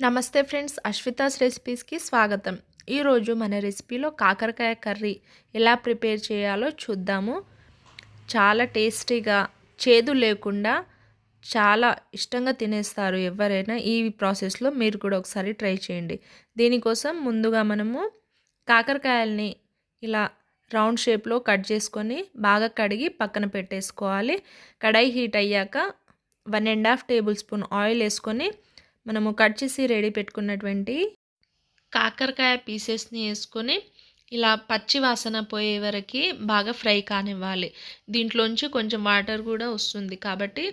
నమస్తే ఫ్రెండ్స్ అశ్వితాస్ రెసిపీస్కి స్వాగతం. ఈరోజు మన రెసిపీలో కాకరకాయ కర్రీ ఎలా ప్రిపేర్ చేయాలో చూద్దాము. చాలా టేస్టీగా చేదు లేకుండా చాలా ఇష్టంగా తినేస్తారు ఎవరైనా ఈ ప్రాసెస్లో మీరు కూడా ఒకసారి ట్రై చేయండి. దీనికోసం ముందుగా మనము కాకరకాయల్ని ఇలా రౌండ్ షేప్లో కట్ చేసుకొని బాగా కడిగి పక్కన పెట్టేసుకోవాలి. కడాయి హీట్ అయ్యాక one and half tablespoon oil వేసుకొని మనము కట్ చేసి రెడీ పెట్టుకున్నటువంటి కాకరకాయ పీసెస్ని వేసుకొని ఇలా పచ్చి వాసన పోయే వరకు బాగా ఫ్రై కానివ్వాలి. దీంట్లోంచి కొంచెం వాటర్ కూడా వస్తుంది కాబట్టి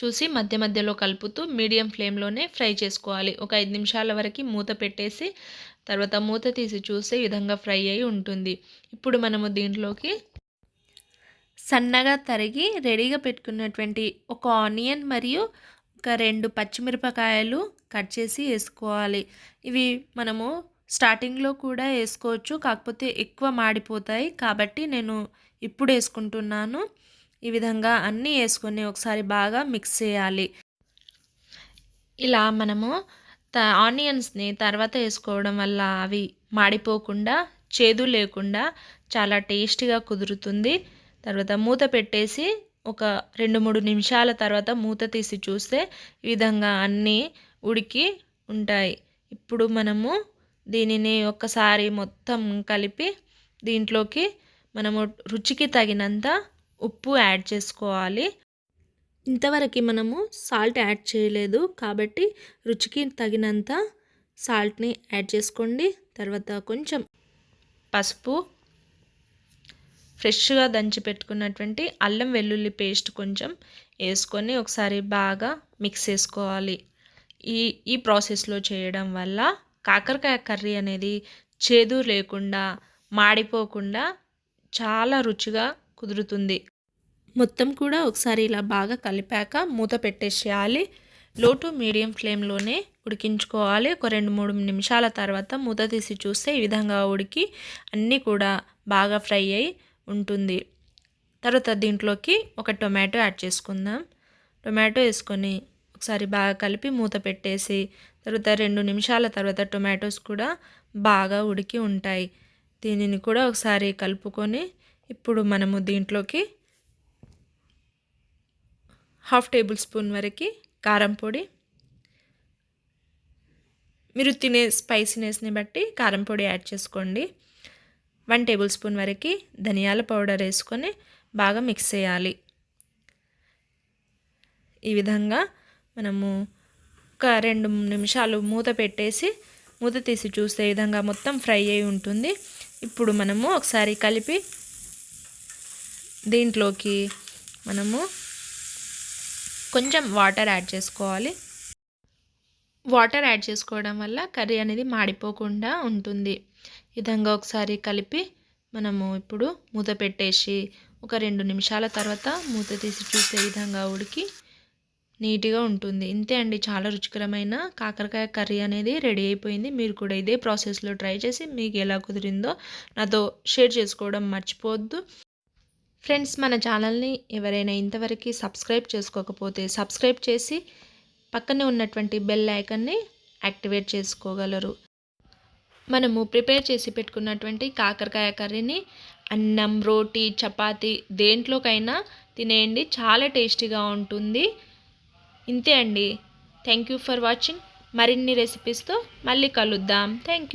చూసి మధ్య మధ్యలో కలుపుతూ మీడియం ఫ్లేమ్లోనే ఫ్రై చేసుకోవాలి. ఒక ఐదు నిమిషాల వరకు మూత పెట్టేసి తర్వాత మూత తీసి చూసే విధంగా ఫ్రై అయి ఉంటుంది. ఇప్పుడు మనము దీంట్లోకి సన్నగా తరిగి రెడీగా పెట్టుకున్నటువంటి ఒక ఆనియన్ మరియు ఒక రెండు పచ్చిమిరపకాయలు కట్ చేసి వేసుకోవాలి. ఇవి మనము స్టార్టింగ్లో కూడా వేసుకోవచ్చు కాకపోతే ఎక్కువ మాడిపోతాయి. కాబట్టి నేను ఇప్పుడు వేసుకుంటున్నాను. ఈ విధంగా అన్నీ వేసుకొని ఒకసారి బాగా మిక్స్ చేయాలి. ఇలా మనము త ఆనియన్స్ని తర్వాత వేసుకోవడం వల్ల అవి మాడిపోకుండా చేదు లేకుండా చాలా టేస్టీగా కుదురుతుంది. తర్వాత మూత పెట్టేసి ఒక రెండు మూడు నిమిషాల తర్వాత మూత తీసి చూస్తే ఈ విధంగా అన్నీ ఉడికి ఉంటాయి. ఇప్పుడు మనము దీనిని ఒక్కసారి మొత్తం కలిపి దీంట్లోకి మనము రుచికి తగినంత ఉప్పు యాడ్ చేసుకోవాలి. ఇంతవరకు మనము సాల్ట్ యాడ్ చేయలేదు కాబట్టి రుచికి తగినంత సాల్ట్ని యాడ్ చేసుకోండి. తర్వాత కొంచెం పసుపు ఫ్రెష్గా దంచి పెట్టుకున్నటువంటి అల్లం వెల్లుల్లి పేస్ట్ కొంచెం వేసుకొని ఒకసారి బాగా మిక్స్ చేసుకోవాలి. ఈ ఈ ప్రాసెస్లో చేయడం వల్ల కాకరకాయ కర్రీ అనేది చేదు లేకుండా మాడిపోకుండా చాలా రుచిగా కుదురుతుంది. మొత్తం కూడా ఒకసారి ఇలా బాగా కలిపాక మూత పెట్టేసేయాలి. లో టు మీడియం ఫ్లేమ్లోనే ఉడికించుకోవాలి. ఒక రెండు మూడు నిమిషాల తర్వాత మూత తీసి చూస్తే ఈ విధంగా ఉడికి అన్నీ కూడా బాగా ఫ్రై అయ్యి ఉంటుంది. తర్వాత దీంట్లోకి ఒక టొమాటో యాడ్ చేసుకుందాం. టొమాటో వేసుకొని ఒకసారి బాగా కలిపి మూత పెట్టేసి తర్వాత రెండు నిమిషాల తర్వాత టొమాటోస్ కూడా బాగా ఉడికి ఉంటాయి. దీనిని కూడా ఒకసారి కలుపుకొని ఇప్పుడు మనము దీంట్లోకి హాఫ్ టేబుల్ స్పూన్ వరకు కారం పొడి మీరు తినే స్పైసీనెస్ని బట్టి కారం పొడి యాడ్ చేసుకోండి. వన్ టేబుల్ స్పూన్ వరకు ధనియాల పౌడర్ వేసుకొని బాగా మిక్స్ చేయాలి. ఈ విధంగా మనము ఒక రెండు నిమిషాలు మూత పెట్టేసి మూత తీసి చూస్తే విధంగా మొత్తం ఫ్రై అయి ఉంటుంది. ఇప్పుడు మనము ఒకసారి కలిపి దీంట్లోకి మనము కొంచెం వాటర్ యాడ్ చేసుకోవాలి. వాటర్ యాడ్ చేసుకోవడం వల్ల కర్రీ అనేది మాడిపోకుండా ఉంటుంది. విధంగా ఒకసారి కలిపి మనము ఇప్పుడు మూత పెట్టేసి ఒక రెండు నిమిషాల తర్వాత మూత తీసి చూసే విధంగా ఉడికి నీట్గా ఉంటుంది. ఇంతే అండి. చాలా రుచికరమైన కాకరకాయ కర్రీ అనేది రెడీ అయిపోయింది. మీరు కూడా ఇదే ప్రాసెస్లో ట్రై చేసి మీకు ఎలా కుదిరిందో నాతో షేర్ చేసుకోవడం మర్చిపోవద్దు. ఫ్రెండ్స్ మన ఛానల్ని ఎవరైనా ఇంతవరకు సబ్స్క్రైబ్ చేసుకోకపోతే సబ్స్క్రైబ్ చేసి పక్కనే ఉన్నటువంటి బెల్ ఐకన్ని యాక్టివేట్ చేసుకోగలరు. మనము ప్రిపేర్ చేసి పెట్టుకున్నటువంటి కాకరకాయ కర్రీని అన్నం రోటీ చపాతి దేంట్లోకైనా తినేయండి. చాలా టేస్టీగా ఉంటుంది. ఇంతే అండి. థ్యాంక్ యూ ఫర్ వాచింగ్ మరిన్ని రెసిపీస్తో మళ్ళీ కలుద్దాం. Thank you